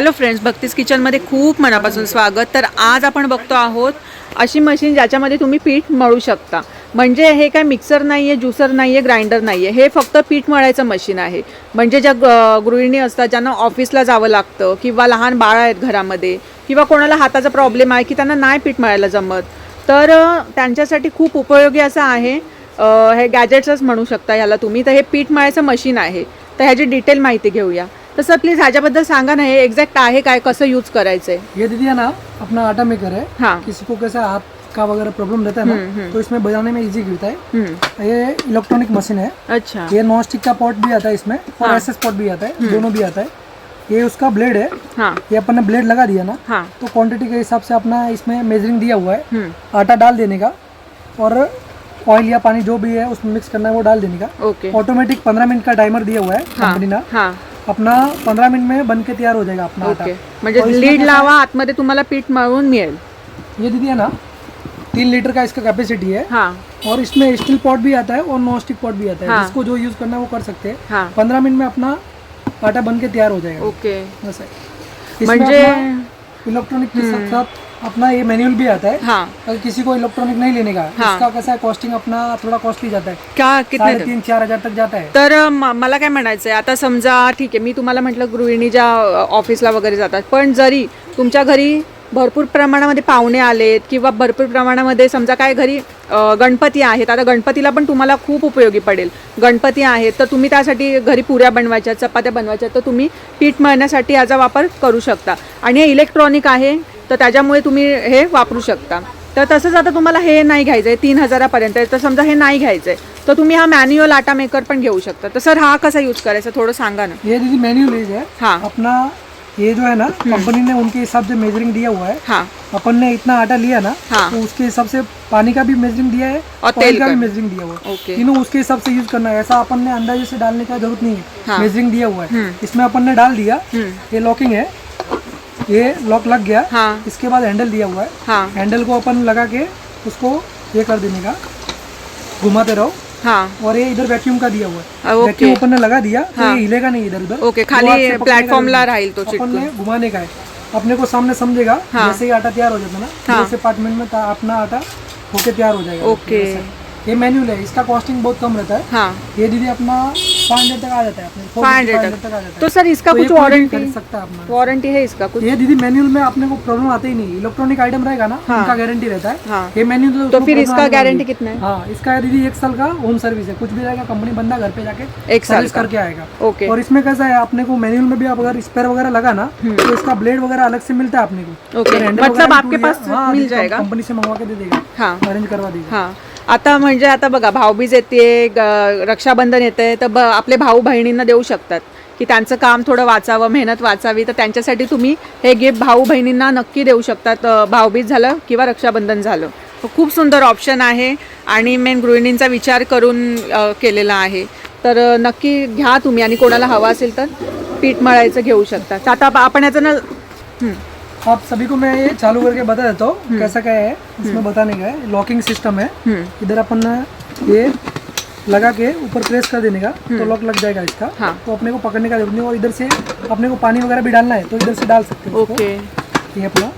Hello friends भक्तीस किचनमध्ये खूप मनापासून स्वागत. तर आज आपण बघतो आहोत अशी मशीन ज्याच्यामध्ये तुम्ही पीठ मळू शकता. म्हणजे हे काय मिक्सर नाही आहे ज्युसर नाही आहे ग्राइंडर नाही आहे हे फक्त पीठ मळायचं मशीन आहे. म्हणजे ज्या गृहिणी असतात ज्यांना ऑफिसला जावं लागतं किंवा लहान बाळ आहेत घरामध्ये किंवा कोणाला हाताचा प्रॉब्लेम आहे की त्यांना नाही पीठ मळायला जमत तर त्यांच्यासाठी खूप उपयोगी असं आहे हे गॅजेट्सच म्हणू शकता ह्याला तुम्ही. तर हे पीठ मळायचं मशीन आहे. तर ह्याची डिटेल माहिती घेऊया. तसं प्लीज ह्याच्याबद्दल सांगा ना हे एक्झॅक्ट आहे काय कसं यूज करायचं आहे ये दीदी है ना अपना आटा मेकर है हाँ. किसी को कैसा हाथ का वगैरह प्रॉब्लम रहता है ना तो इसमें बजाने में इजी गिरता है हम्म, ये इलेक्ट्रॉनिक मशीन है अच्छा. ये नॉन स्टिक का पॉट भी आता है. इसमें और एस पॉट भी आता है दोनों भी आता है ये उसका ब्लेड है. हाँ ये अपन ने ब्लेड लगा दिया ना हाँ. तो क्वांटिटी के हिसाब से अपना इसमें मेजरिंग दिया हुआ है. हम्म, आटा डाल देने का और ऑयल या पानी जो भी है उसमें मिक्स करना है वो डाल देने का. ओके ऑटोमेटिक पंद्रह मिनट का टाइमर दिया हुआ है हाँ कंपनी ने. हाँ. अपना पंद्रह मिनट में बन के तैयार हो जाएगा अपना आटा। ओके म्हणजे लीड लावा आतमध्ये तुम्हाला पीठ मळून मिळेल. ये दीदी है ना तीन लीटर का इसका कैपेसिटी है। हाँ. और इसमें स्टील पॉट भी आता है और नॉन स्टिक पॉट भी आता है। हाँ। जिसको जो यूज़ करना है वो कर सकते हैं। हाँ. पंद्रह मिनट में अपना आटा बन के तैयार हो जाएगा। ओके. बस है। म्हणजे इलेक्ट्रॉनिक के साथ साथ अपना ये मैनुअल भी आता है। हाँ। अगर किसी को इलेक्ट्रॉनिक नहीं लेने का है। इसका कैसा है कॉस्टिंग अपना थोड़ा कॉस्टली जाता है। क्या कितने साढ़े तीन चार हजार तक जाता है। तर म- मला काय म्हणायचं आहे आता समजा ठीक आहे मी तुम्हाला म्हटलं गृहिणी ज्या ऑफिसला वगैरे जातात पण जरी तुमच्या घरी भरपूर प्रमाणामध्ये पाहुणे आलेत किंवा भरपूर प्रमाणामध्ये समजा काय घरी अ, गणपती आहेत आता गणपतीला पण तुम्हाला खूप उपयोगी पडेल. गणपती आहेत तर तुम्ही त्यासाठी घरी पुऱ्या बनवायच्या चपात्या बनवायच्या तर तुम्ही पीठ मळण्यासाठी याचा वापर करू शकता. आणि हे इलेक्ट्रॉनिक आहे तर त्याच्यामुळे तुम्ही हे वापरू शकता. तर तसंच आता तुम्हाला हे नाही घ्यायचं आहे तीन हजारापर्यंत तर समजा हे नाही घ्यायचं आहे तर तुम्ही हा मॅन्युअल आटा मेकर पण घेऊ शकता. तर सर हा कसा यूज करायचा? थोडं सांगा ना. ये दीदी मैन्युअल एज है हाँ. अपना ये जो है ना कंपनी ने उनके हिसाब से मेजरिंग दिया हुआ है. हाँ. अपन ने इतना आटा लिया ना हाँ। तो उसके हिसाब से पानी का भी मेजरिंग दिया है और तेल का भी। मेजरिंग दिया हुआ है। ओके. तीनों उसके हिसाब से यूज करना है। ऐसा अपन ने अंदाजे से डालने का जरूरत नहीं है। हाँ। मेजरिंग दिया हुआ है। इसमें अपन ने डाल दिया। ये लॉकिंग है। ये लॉक लग गया। हाँ। इसके बाद हैंडल दिया हुआ है। हाँ। हैंडल को अपन लगा के उसको ये कर देने का। घुमाते रहो। हाँ। और ये इधर वैक्यूम का दिया हुआ है। वैक्यूम अपन ने लगा दिया। तो हाँ। ये हिलेगा नहीं इधर उधर ओके खाली से पकड़ेगा प्लॅटफॉर्मला नहीं। तो अपन ने घुमाने का है। अपने को सामने समझेगा। हाँ। जैसे ही आटा तैयार हो जाता है ना हाँ। जैसे पाँच मिनट में अपना आटा होके तैयार हो जाएगा। ओके ये मेन्यूल है। इसका कॉस्टिंग बहुत कम रहता है। हाँ। ये दीदी अपना हंड्रेड तक आ जाता है अपने 500 500 तक। तक आ जाता तो सर इसका तो कुछ वारंटी सकता है वारंटी है इसका कुछ? ये दीदी मैनुअल में अपने को प्रॉब्लम आते ही नहीं। इलेक्ट्रॉनिक आइटम रहेगा ना हाँ। उनका गारंटी रहता है। हाँ। ये तो फिर इसका गारंटी कितना है? हाँ इसका दीदी एक साल का होम सर्विस है। कुछ भी रहेगा कंपनी बंदा घर पे जाके एक साल करके आएगा। ओके और इसमें कैसा है अपने को मैनुअल में भी आप अगर स्पेयर वगैरह लगा ना हम्म। तो इसका ब्लेड वगैरह अलग से मिलता है अपने को। ओके मतलब आपके पास मिल जाएगा। कंपनी से मंगवा के दे देगा। अरेंज करवा देगा। आता म्हणजे आता बघा भाऊबीज येते ग- रक्षाबंधन येते तर ब आपले भाऊ बहिणींना देऊ शकतात. की त्यांचं काम थोडं वाचावं मेहनत वाचावी तर त्यांच्यासाठी तुम्ही हे गिफ्ट भाऊ बहिणींना नक्की देऊ शकतात. भाऊबीज झालं किंवा रक्षाबंधन झालं. तर खूप सुंदर ऑप्शन आहे आणि मेन गृहिणींचा विचार करून केलेला आहे. तर नक्की घ्या तुम्ही आणि कोणाला हवं असेल तर पीठ मळायचं घेऊ शकता. तर आता आपण याचं ना आप सभी को मैं ये चालू करके बता देता हूँ कैसा क्या है इसमें बताने का है। लॉकिंग सिस्टम है। इधर अपन ये लगा के ऊपर प्रेस कर देने का तो लॉक लग जाएगा इसका। हाँ। तो अपने को पकड़ने का ज़रूरत नहीं और इधर से अपने को पानी वगैरह भी डालना है तो इधर से डाल सकते हैं ओके। ये अपना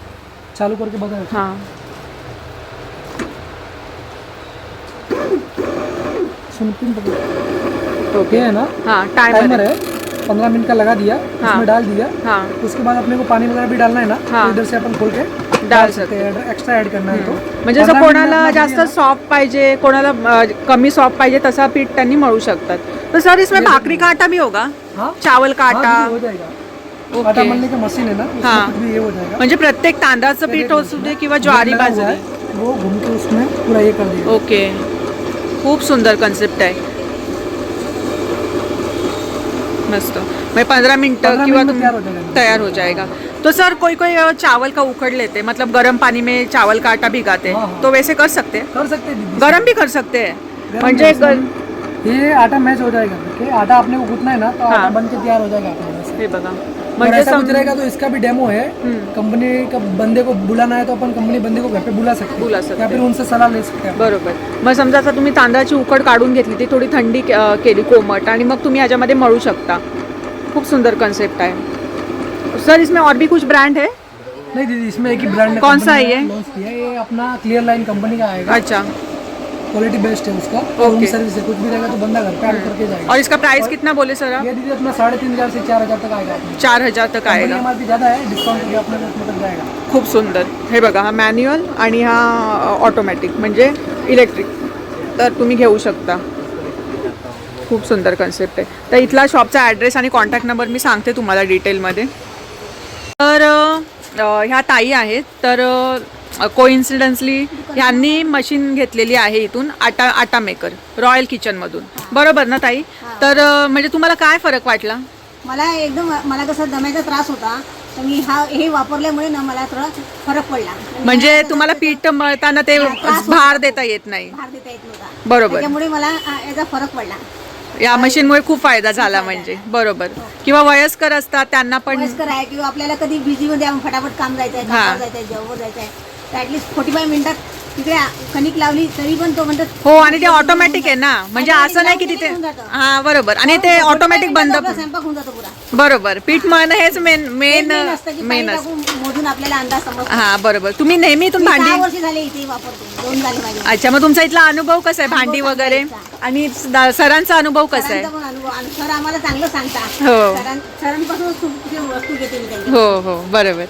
चालू करके बता देता हाँ। सुन ओके। है ना? हाँ टाइमर है। पंद्रह मिनट का लगा दिया हाँ। उसमें डाल दिया। हां। उसके बाद अपने को पानी वगैरह भी डालना है ना हाँ। तो इधर से अपन खोल के डाल सकते हैं। एक्स्ट्रा ऐड करना है तो। म्हणजे जर 15 मिनट कोणाला जास्त सॉफ्ट पाहिजे कोणाला कमी सॉफ्ट पाहिजे तसा पीठ त्यांनी मळू शकतात. तर सर इसमें भाकरी का आटा भी होगा? चावल का आटा? हाँ, हो जाएगा. आटा का मशीन है ना हाँ। ये हो जाएगा. म्हणजे प्रत्येक तांदळाचं पीठ असू दे किंवा ज्वारी बाजरी. वो घूम के उसमें पूरा ये कर देगा ओके. खूप सुंदर कन्सेप्ट आहे. मस्त म्हणजे पंधरा मिनटं 15 किंवा में तुम- तैयार हो जाएगा हो तो सर कोई कोई चावल का उखड़ लेते मतलब गर्म पानी में चावल का आटा भिगाते। तो वैसे कर सकते हैं? कर सकते हैं गरम भी कर सकते हैं? म्हणजे आटा मैच हो जाएगा. आटा अपने को गूंथना है ना तो आटा। बन के तैयार हो जाएगा हे बघा. और ऐसा कुछ रहेगा तो इसका भी डेमो है. कंपनी का बंदे को बुलाना है तो अपन कंपनी बंदे को घर पे बुला सकते हैं। बुला सकते या फिर. उनसे सलाह ले सकते हैं। बरोबर। मग समजा आता तुम्ही तांदळाची उकड काढून घेतली ती थोडी थंडी अ, केली कोमट आणि मग तुम्ही ह्याच्यामध्ये मळू शकता. खूप सुंदर कन्सेप्ट आहे. सर इसमें और भी कुछ ब्रांड है? नहीं दीदी इसमें एक ही ब्रांड कौन सा है ये? लॉन्च किया है। ये अपना क्लियर लाइन कंपनी का आएगा। अच्छा। क्वालिटी बेस्ट है उसका. रूम सर्विस है कुछ भी रहेगा तो बंदा घर पे आके करके जाएगा. और इसका प्राइस कितना बोले सर आप? ये दीदी अपना साढ़े तीन हजार से चार हजार तक आएगा. चार हजार तक आएगा। एम ज़्यादा है डिस्काउंट करके अपने तक जाएगा. खूप सुंदर. हे बघा हा मॅन्युअल आणि हा ऑटोमॅटिक म्हणजे इलेक्ट्रिक तर तुम्ही घेऊ शकता. खूप सुंदर कन्सेप्ट आहे. तर इथला शॉपचा ॲड्रेस आणि कॉन्टॅक्ट नंबर मी सांगते तुम्हाला डिटेलमध्ये तर ह्या ताई आहेत. तर कोइन्सिडन्सली ह्यांनी मशीन घेतलेली आहे इथून आटा आटा मेकर रॉयल किचनमधून बरोबर ना ताई? तर म्हणजे तुम्हाला काय फरक वाटला? मला एकदम मला कसं दम्याचा त्रास होता. तर मी हा हे वापरल्यामुळे ना मला थोडा फरक पडला. म्हणजे तुम्हाला पीठ मळताना ते भार देता येत नाही. भार देता येत नव्हता. बरोबर. त्याच्यामुळे मला याचा फरक पडला. या मशीनमुळे खूप फायदा झाला म्हणजे. बरोबर. किंवा वयस्कर असतात त्यांना पण वयस्कर आहे किंवा आपल्याला कधी बिझी मध्ये फटाफट काम जायचं आहे हा. कामावर जायचं आहे जॉबवर जायचं आहे तर ऍटलीस्ट फोर्टी फाय मिनिटात तिकडे कणिक लावली तरी पण तो म्हणतात हो आणि ते ऑटोमॅटिक आहे ना. म्हणजे असं नाही की तिथे. हा बरोबर. आणि ते 45 ऑटोमॅटिक बंद आपला स्वयंपाक होऊन जातो पुरा. बरोबर. पीठ मळणं हेच मेन मेन मेन असतं की मेन पाणी असतं टाकून मोजून आपल्याला अंदाज समजतो. हा बरोबर. तुम्ही नेहमी इथून मी सहा भांडी वर्ष झाले इथे वापरते. दोन झाले माझे. अच्छा मग तुमचा इथला अनुभव कसा आहे? भांडी अनुभव वगैरे? आणि स- सरांचा अनुभव कसा आहे? सरांचा पण अनुभव. आणि सर आम्हाला चांगलं सांगता हो. सरां- सरांपासूनच खूप वस्तू घेते मी त्यांची हो हो. बरोबर.